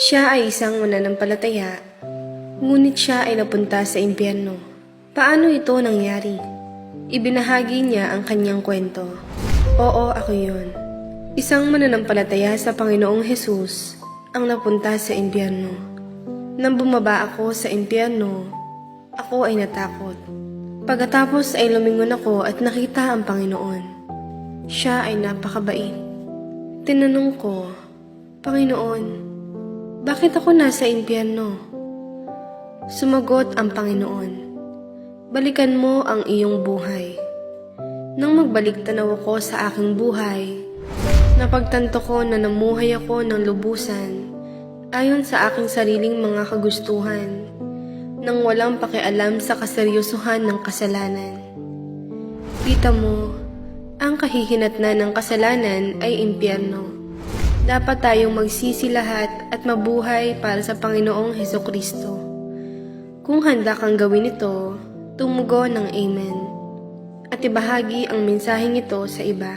Siya ay isang mananampalataya, ngunit siya ay napunta sa impyerno. Paano ito nangyari? Ibinahagi niya ang kanyang kwento. Oo, ako yun. Isang mananampalataya sa Panginoong Hesus ang napunta sa impyerno. Nang bumaba ako sa impyerno, ako ay natakot. Pagkatapos ay lumingon ako at nakita ang Panginoon. Siya ay napakabait. Tinanong ko, Panginoon, bakit ako nasa impyerno? Sumagot ang Panginoon, Balikan mo ang iyong buhay. Nang magbalik tanaw ako sa aking buhay, napagtanto ko na namuhay ako ng lubusan ayon sa aking sariling mga kagustuhan nang walang pakialam sa kaseryosohan ng kasalanan. Kita mo, ang kahihinatnan ng kasalanan ay impyerno. Dapat tayong magsisi lahat at mabuhay para sa Panginoong Heso Kristo. Kung handa kang gawin ito, tumugo ng Amen at ibahagi ang mensaheng ito sa iba.